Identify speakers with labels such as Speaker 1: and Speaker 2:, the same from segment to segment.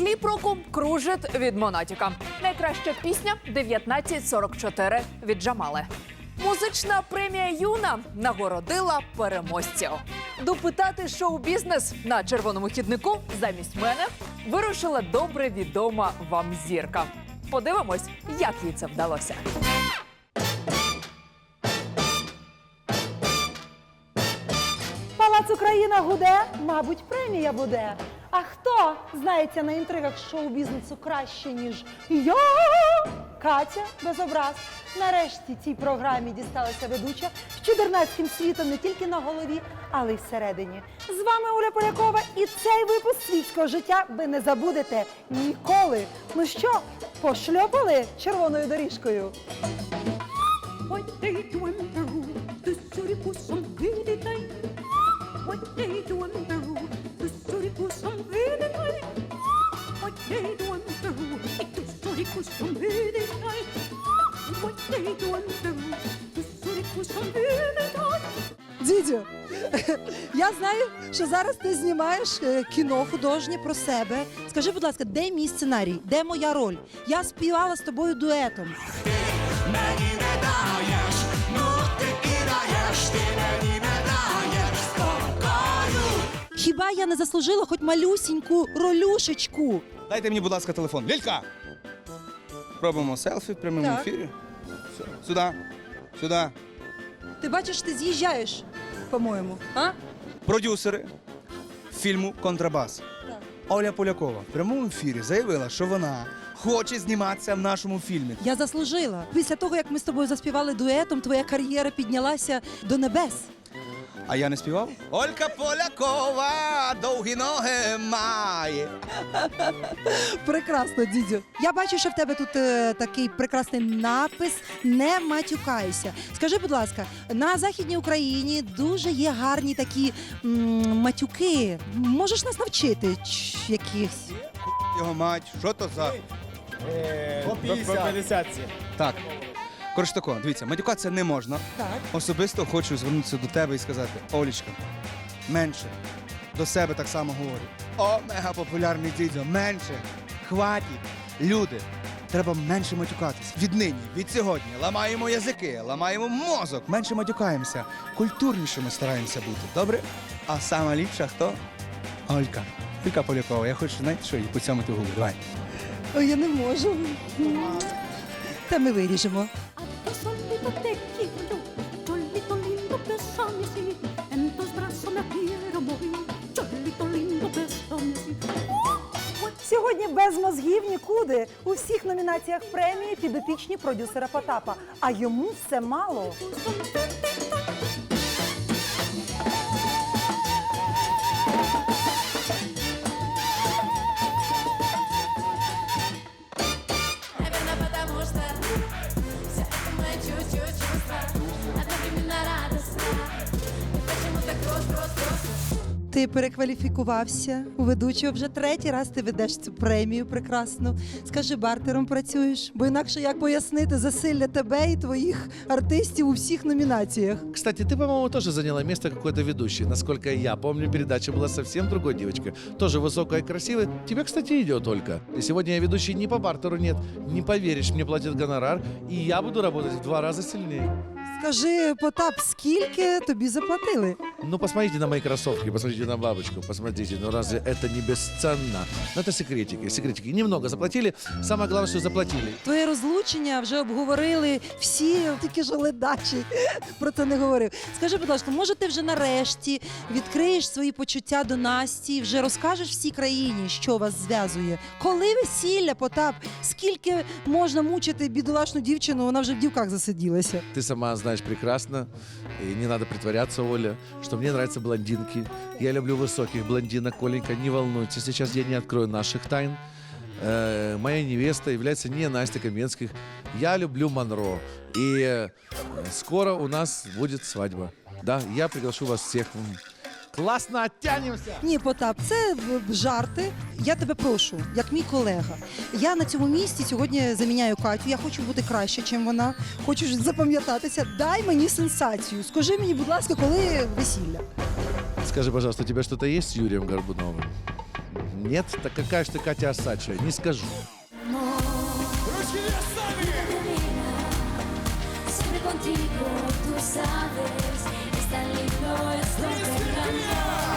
Speaker 1: Кліп року кружит від Монатіка. Найкраща пісня 1944 від Джамали. Музична премія Юна нагородила переможців. Допитати шоу-бізнес на червоному хіднику замість мене вирушила добре відома вам зірка. Подивимось, як їй це вдалося.
Speaker 2: Палац Україна гуде, мабуть, премія буде. А хто знається на інтригах шоу-бізнесу краще, ніж я? Катя без образ. Нарешті цій програмі дісталася ведуча з чудернацьким світом не тільки на голові, але й всередині. З вами Оля Полякова, і цей випуск світського життя ви не забудете ніколи. Ну що, пошльопали червоною доріжкою?
Speaker 3: What they do They do in Peru, the suricos son really tight. What they do in Peru, the suricos son.
Speaker 4: Дідю, я знаю, що зараз ти знімаєш е, кіно художнє про себе. Скажи, будь ласка, де мій сценарій? Де моя роль? Я співала з тобою дуетом. Я не заслужила хоч малюсіньку ролюшечку?
Speaker 5: Дайте мені, будь ласка, телефон. Лілька! Пробуємо селфі в прямому
Speaker 4: Так.
Speaker 5: ефірі. Все. Сюди. Сюди.
Speaker 4: Ти бачиш, ти з'їжджаєш, по-моєму. А?
Speaker 5: Продюсери фільму Контрабас.
Speaker 4: Так.
Speaker 5: Оля Полякова в прямому ефірі заявила, що вона хоче зніматися в нашому фільмі.
Speaker 4: Я заслужила. Після того, як ми з тобою заспівали дуетом, твоя кар'єра піднялася до небес.
Speaker 5: А я не співав? Олька Полякова довгі ноги має.
Speaker 4: Прекрасно, дідю. Я бачу, що в тебе тут е, такий прекрасний напис Не матюкайся. Скажи, будь ласка, на західній Україні дуже є гарні такі м, матюки. Можеш нас навчити ч- якихось?
Speaker 5: Його мать, що то за.
Speaker 6: По 50.
Speaker 5: Так. Коротше тако, дивіться, матюкатися не можна.
Speaker 4: Так.
Speaker 5: Особисто хочу звернутися до тебе і сказати: Олічка, менше. До себе так само говорю. О, мега популярний дідьо, менше. Хватить. Люди, треба менше матюкатись. Віднині, від сьогодні. Ламаємо язики, ламаємо мозок, менше матюкаємося. Культурнішими стараємося бути. Добре? А сама ліпша хто? Олька. Олька Полякова. Я хочу, знаєте, що їй поцьомити губи. Давай.
Speaker 4: Ой, я не можу. Та ми виріжемо.
Speaker 2: Сьогодні без мозгів нікуди. У всіх номінаціях премії підопічні продюсера Потапа. А йому все мало.
Speaker 4: перекваліфікувався у ведучого. Вже третій раз ти ведеш цю премію прекрасну. Скажи, бартером працюєш, бо інакше як пояснити засилля тебе і твоїх артистів у всіх номінаціях.
Speaker 6: Кстати, ты, по-моему, тоже заняла место какой-то ведущей. Насколько я помню, передача была совсем другой девочкой. Тоже высокая и красивая. Тебе, кстати, идет только. И сегодня я ведущий не по бартеру, нет. Не поверишь, мне платят гонорар, и я буду работать в два раза сильнее.
Speaker 4: Скажи, Потап, скільки тобі заплатили?
Speaker 6: Ну, посмотрите на мои кроссовки, посмотрите на бабочку, посмотрите, ну разве это не бесценно? Ну, это секретики, секретики. Немного заплатили, самое главное, что заплатили.
Speaker 4: Твоє розлучення вже обговорили всі, тільки ж ледачі про це не говорив. Скажи, будь ласка, може ти вже нарешті відкриєш свої почуття до Насті, і вже розкажеш всій країні, що вас зв'язує? Коли весілля, Потап? Скільки можна мучити бідолашну дівчину? Вона вже в дівках засиділася.
Speaker 6: Ты сама знаешь прекрасно, и не надо притворяться, Оля, что мне нравятся блондинки. Я люблю высоких блондинок, Коленька, не волнуйтесь, сейчас я не открою наших тайн. Э, моя невеста является не Настя Каменских. Я люблю Монро. И э, скоро у нас будет свадьба. Да, я приглашу вас всех. М, Классно оттянемся!
Speaker 4: Ні, Потап, це в- жарти. Я тебе прошу, як мій колега. Я на цьому місці сьогодні заміняю Катю. Я хочу бути краще, ніж вона. Хочу ж запам'ятатися. Дай мені сенсацію. Скажи мені, будь ласка, коли весілля?
Speaker 6: Скажи, пожалуйста, у тебя что-то есть с Юрием Горбуновым? нет, так какая же ты Катя Осадчая? Не скажу.
Speaker 7: Siempre contigo, tú sabes, Stanley Noise,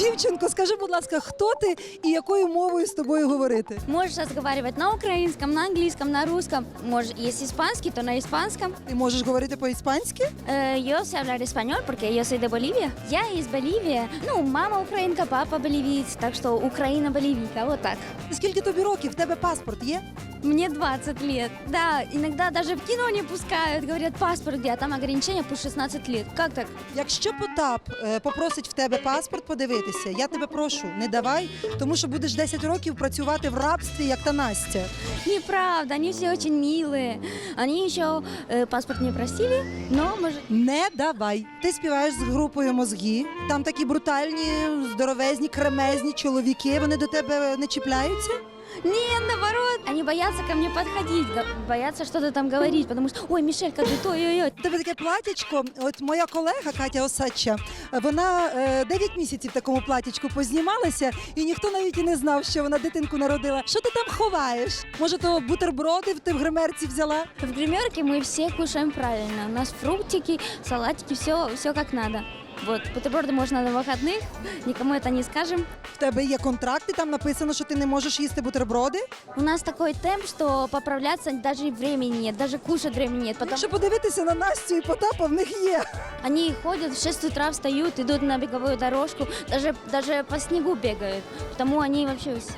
Speaker 4: Дівчинко, скажи, будь ласка, хто ти і якою мовою з тобою говорити?
Speaker 8: Можешь разговаривать на украинском, на английском, на русском. Можешь, если испанский, то на испанском.
Speaker 4: Ти можеш говорити по-іспанськи?
Speaker 8: Э, yo sé hablar español, porque yo soy de. Я из Боливии. Ну, мама украинка, папа боливиец. Так что Украина боливийка, вот так.
Speaker 4: Скільки тобі років? В тебе паспорт є?
Speaker 8: Мне 20 лет. Да, иногда даже в кино не пускают. Говорят, паспорт где, а там ограничение по 16 лет. Как так?
Speaker 4: Якщо Потап е, попросить в тебе паспорт подивитися, я тебе прошу, не давай, тому що будеш 10 років працювати в рабстві, як та Настя.
Speaker 8: Неправда, вони всі дуже милые. Вони ще э, паспорт не просили, но може...
Speaker 4: Не давай. Ти співаєш з групою мозги. Там такі брутальні, здоровезні, кремезні чоловіки. Вони до тебе не чіпляються.
Speaker 8: Нет, наоборот. Они боятся ко мне подходить, боятся что-то там говорить, потому что, ой, Мишелька, ты то, ой-ой.
Speaker 4: Тебе таке платічко. От моя колега Катя Осадча, вона е, 9 місяців в такому платічку познімалася, і ніхто навіть і не знав, що вона дитинку народила. Що ти там ховаєш? Може, то бутерброди ти в гримерці взяла?
Speaker 8: В гримерке мы все кушаем правильно. У нас фруктики, салатики, все, все как надо. Вот, бутерброды можно на выходных, никому это не скажем.
Speaker 4: В тебе є контракт, і там написано, що ти не можеш їсти бутерброди.
Speaker 8: У нас такой темп, что поправляться даже и времени нет, даже кушать времени нет. Потому
Speaker 4: Якщо подивитися на Настю і Потапа, в них є.
Speaker 8: они ходят в 6 утра, встают, идут на беговую дорожку, даже, даже по снегу бегают. Потому они вообще с-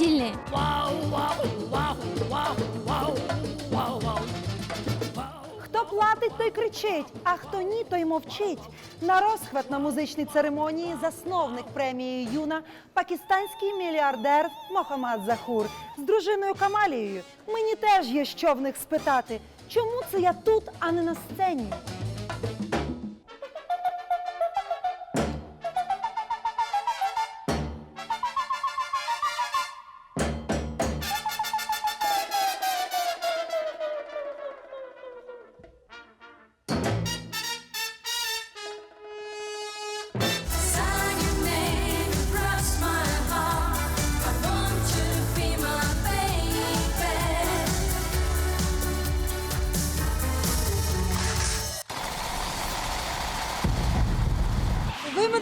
Speaker 8: сильные.
Speaker 2: Хто платить, той кричить, а хто ні, той мовчить. На розхват на музичній церемонії засновник премії Юна, пакистанський мільярдер Мохаммад Захур з дружиною Камалією. Мені теж є що в них спитати. Чому це я тут, а не на сцені?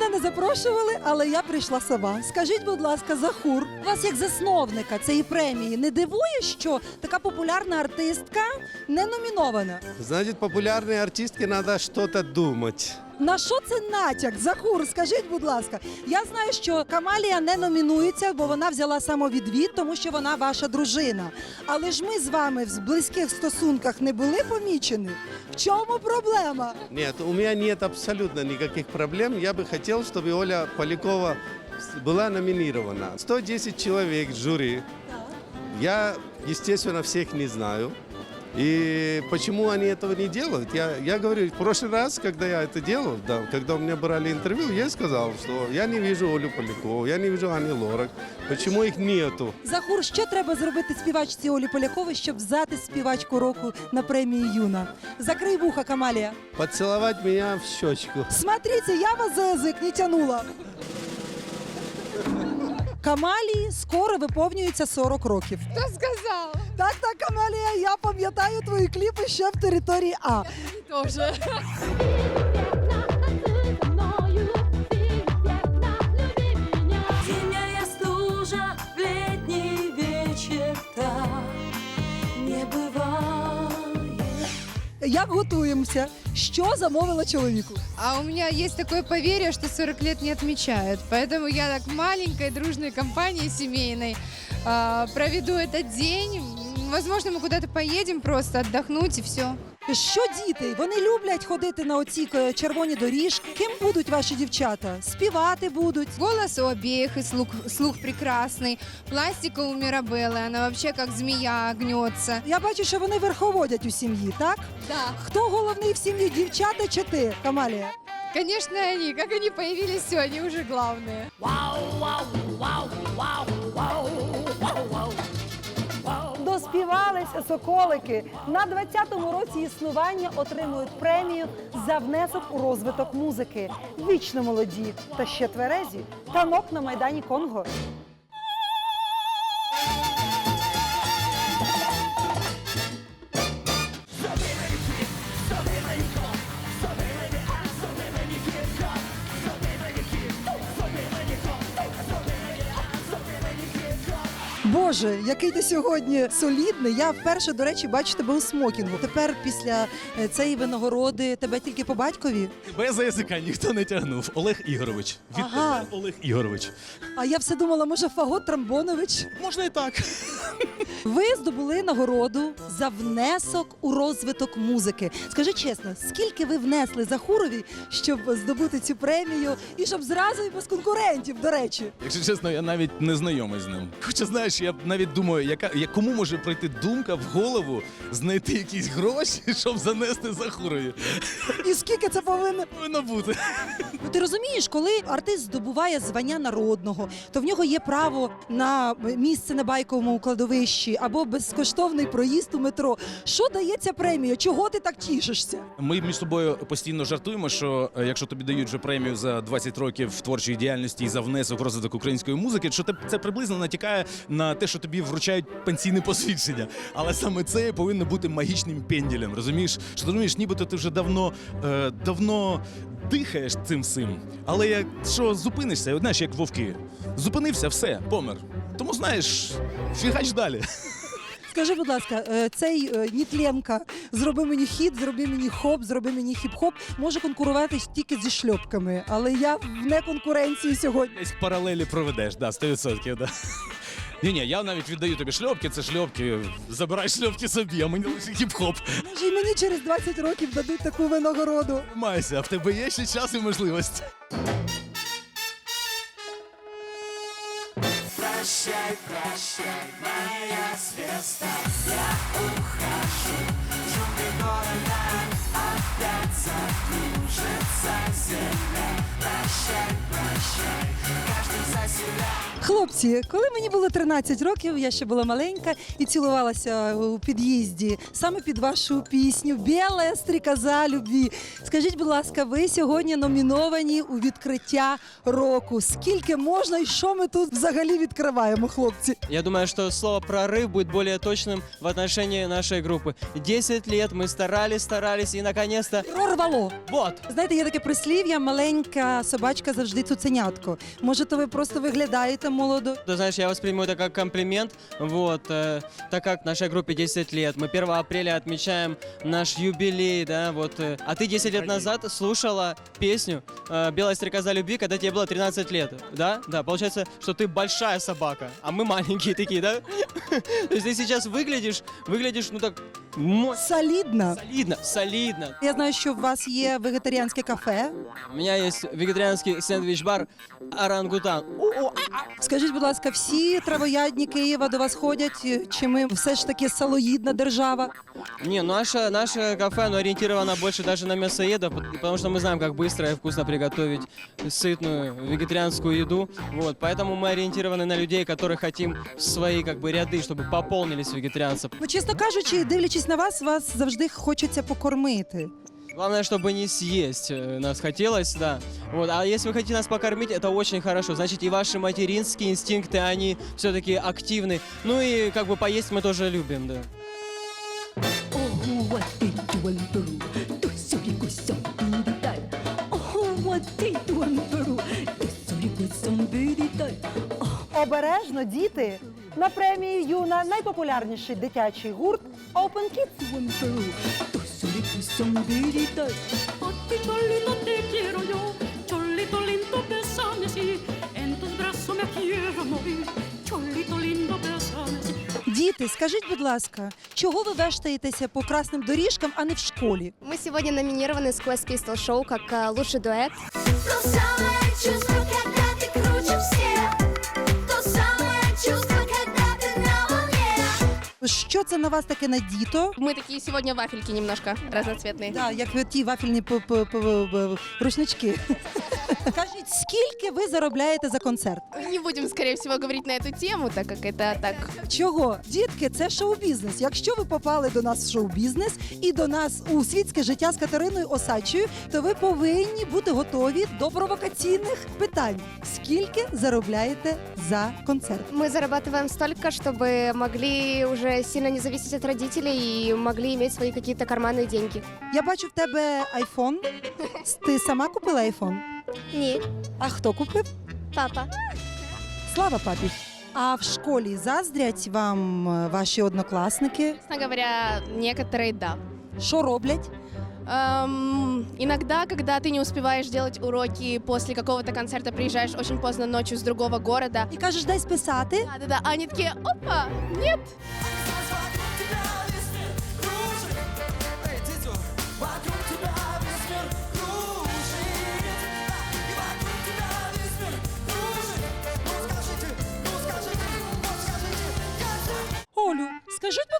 Speaker 4: Мене не запрошували, але я прийшла сама. Скажіть, будь ласка, Захур, вас як засновника цієї премії не дивує, що така популярна артистка не номінована?
Speaker 9: Значить, популярні артистки треба щось думати.
Speaker 4: На що це натяк? Захур, скажіть, будь ласка. Я знаю, що Камалія не номінується, бо вона взяла самовідвід, тому що вона ваша дружина. Але ж ми з вами в близьких стосунках не були помічені. В чому проблема?
Speaker 9: Нет, у меня нет абсолютно никаких проблем. Я бы хотел, чтобы Оля Полякова с- была номинирована. 110 человек жюри. Я, естественно, всех не знаю. И почему они этого не делают? Я, я говорю, в прошлый раз, когда я это делал, да, когда у меня брали интервью, я сказал, что я не вижу Олю Полякову, я не вижу Ани Лорак. Почему их нету?
Speaker 4: Захур, що треба зробити співачці Олі Полякової, щоб взяти співачку року на премії Юна? Закрий вуха, Камалія.
Speaker 9: Поцеловать меня в щечку.
Speaker 4: Смотрите, я вас за язик не тянула. Камалії скоро виповнюється 40 років. Хто сказав? Так, так, Камалія, я пам'ятаю твої кліпи ще в території А.
Speaker 7: Зимняя стужа в летний вечер так не бывает.
Speaker 4: Як готуємося? Що замовила чоловіку?
Speaker 10: А у меня есть такое поверье, что 40 лет не отмечают. Поэтому я так маленькой дружной компанией семейной а, проведу этот день. М, Возможно, мы куда-то поедем просто отдохнуть и все.
Speaker 4: Що діти? Вони люблять ходити на оці е, червоні доріжки. Ким будуть ваші дівчата? Співати будуть.
Speaker 10: Голос у обеих и слух, слух прекрасный. Пластика у Мирабеллы, она вообще как змея гнется.
Speaker 4: Я бачу, що вони верховодять у сім'ї, так?
Speaker 10: Да.
Speaker 4: Хто головний в сім'ї, дівчата чи ти, Камалія?
Speaker 10: Конечно, они. Как они появились, все, они уже главные.
Speaker 2: Доспівалися соколики. На 20-му році існування отримують премію за внесок у розвиток музики. Вічно молоді та ще тверезі. Танок на майдані Конго.
Speaker 4: Боже, який ти сьогодні солідний. Я вперше, до речі, бачу тебе у смокінгу. Тепер після е, цієї винагороди тебе тільки по батькові.
Speaker 11: Без язика ніхто не тягнув. Олег Ігорович. Відповідь
Speaker 4: Ага.
Speaker 11: Олег Ігорович.
Speaker 4: А я все думала, може, Фагот Трамбонович.
Speaker 11: Можна і так.
Speaker 4: Ви здобули нагороду за внесок у розвиток музики. Скажи чесно, скільки ви внесли Захурові, щоб здобути цю премію, і щоб зразу і без конкурентів, до речі.
Speaker 11: Якщо чесно, я навіть не знайомий з ним. Хоча знаєш, я навіть думаю, яка я- кому може прийти думка в голову знайти якісь гроші, щоб занести Захурові.
Speaker 4: І скільки це повинно
Speaker 11: Повинно бути.
Speaker 4: Ну, ти розумієш, коли артист здобуває звання народного, то в нього є право на місце на байковому кладовищі або безкоштовний проїзд у метро. Що дає ця премія? Чого ти так тішишся?
Speaker 11: Ми між собою постійно жартуємо, що е, якщо тобі дають вже премію за 20 років творчої діяльності і за внесок в розвиток української музики, що те- це приблизно натякає на те, що тобі вручають пенсійне посвідчення. Але саме це повинно бути магічним пенділем. Розумієш? Що ти розумієш, нібито ти вже давно, е, давно дихаєш цим всім. Але якщо зупинишся, от знаєш, як вовки, зупинився, все, помер. Тому знаєш, фігач далі.
Speaker 4: Скажи, будь ласка, е, цей е, Нітленка зроби мені хіт, зроби мені хоп, зроби мені хіп-хоп, може конкурувати тільки зі шльопками, але я в неконкуренції сьогодні.
Speaker 11: Десь паралелі проведеш, да, 100%, да. Ні, ні, я навіть віддаю тобі шльопки, це шльопки. Забирай шльопки собі, а мені лише хіп-хоп.
Speaker 4: Може, і мені через 20 років дадуть таку винагороду.
Speaker 11: Майся, а в тебе є ще час і можливість.
Speaker 4: Хлопці, коли мені було 13 років, я ще була маленька і цілувалася у під'їзді саме під вашу пісню Біла стрікоза любві. Скажіть, будь ласка, ви сьогодні номіновані у відкриття року. Скільки можна і що ми тут взагалі відкриваємо, хлопці?
Speaker 12: Я думаю, что слово «прорыв» будет более точным в отношении нашей группы. 10 лет мы старались, старались и наконец-то...
Speaker 4: Прорвало.
Speaker 12: Вот!
Speaker 4: Знаєте, є таке прислів'я, маленька собачка завжди цуценятко. Може, то ви просто виглядаєте молодо?
Speaker 12: Ты знаешь, я восприму это как комплимент, вот, э, так как нашей группе 10 лет. Мы 1 апреля отмечаем наш юбилей, да, вот. э, а ты 10 лет назад слушала песню э, «Белая стрекоза любви», когда тебе было 13 лет, да? Да, получается, что ты большая собака, а мы маленькие такие, да? То есть ты сейчас выглядишь, выглядишь, ну так, мо-
Speaker 4: Солідно.
Speaker 12: солидно, солидно.
Speaker 4: Я знаю, що у вас є вегетаріанське кафе.
Speaker 12: У меня есть вегетарианский сэндвич-бар «Орангутан».
Speaker 4: Скажіть, будь ласка, всі травоядні Києва до вас ходять? Чи ми все ж таки салоїдна держава?
Speaker 12: Не, наше, наше кафе, оно ориентировано больше даже на мясоедов, пот- потому что мы знаем, как быстро и вкусно приготовить сытную вегетарианскую еду. Вот, поэтому мы ориентированы на людей, которые хотим в свои как бы ряды, чтобы пополнились вегетарианцы.
Speaker 4: Ну, чесно кажучи, дивлячись на вас, вас завжди хочеться покормити.
Speaker 12: Главное, чтобы не съесть э, нас хотелось, да. Вот, а если вы хотите нас покормить, это очень хорошо. Значит, и ваши материнские инстинкты, они все-таки активны. Ну и как бы поесть мы тоже любим, да.
Speaker 3: Oh, what did you in Peru? Tu sorico son biritai. Oh, what did you in Peru? Tu sorico son biritai.
Speaker 2: Обережно, діти! На премії Юна найпопулярніший дитячий гурт Open Kids.
Speaker 3: Tu en Peru. Tu sorico son biritai. A ti, Cholito, te quiero yo. Cholito lindo, bésame así. En tus brazos me quiero morir. Cholito lindo, bésame así.
Speaker 4: Діти, скажіть, будь ласка, чого ви вештаєтеся по красним доріжкам, а не в школі?
Speaker 8: Мы сегодня номинированы с Quest Pistol Show как э, лучший дуэт.
Speaker 7: То самое чувство,
Speaker 4: Що це на вас таке надіто?
Speaker 13: Мы такие сегодня вафельки немножко разноцветные.
Speaker 4: Да, як ті вафельні п- п- п- п- рушнички. Кажіть, скільки ви заробляєте за концерт?
Speaker 13: Не будем, скорее всего, говорить на эту тему, так как это так
Speaker 4: Чого? Дітки, це шоу-бізнес. Якщо ви попали до нас в шоу-бізнес і до нас у світське життя з Катериною Осадчою, то ви повинні бути готові до провокаційних питань. Скільки заробляєте за концерт?
Speaker 13: Мы зарабатываем столько, чтобы могли уже сильно не зависеть от родителей и могли иметь свои какие-то карманные деньги.
Speaker 4: Я бачу в тебе айфон. Ти сама купила айфон?
Speaker 13: Не,
Speaker 4: А хто купив?
Speaker 13: папа.
Speaker 4: Слава папі. А в школі заздрять вам е, ваші однокласники?
Speaker 13: Честно говоря, некоторые да.
Speaker 4: Що роблять?
Speaker 13: Эм, иногда, когда ты не успеваешь делать уроки после какого-то концерта, приезжаешь очень поздно ночью с другого города.
Speaker 4: І кажеш, дай списати.
Speaker 13: Да-да-да, а они такие, опа, нет,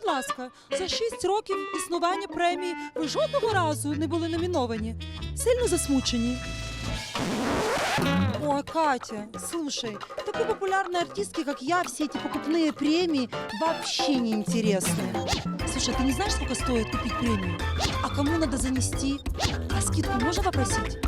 Speaker 4: ласка, за 6 років існування премії ви жодного разу не були номіновані. Сильно засмучені. О, Катя, слушай, такой популярной артистке, как я, все эти покупные премии вообще не интересны. Слушай, ты не знаешь, сколько стоит купить премию? А кому надо занести? А скидку можно попросить?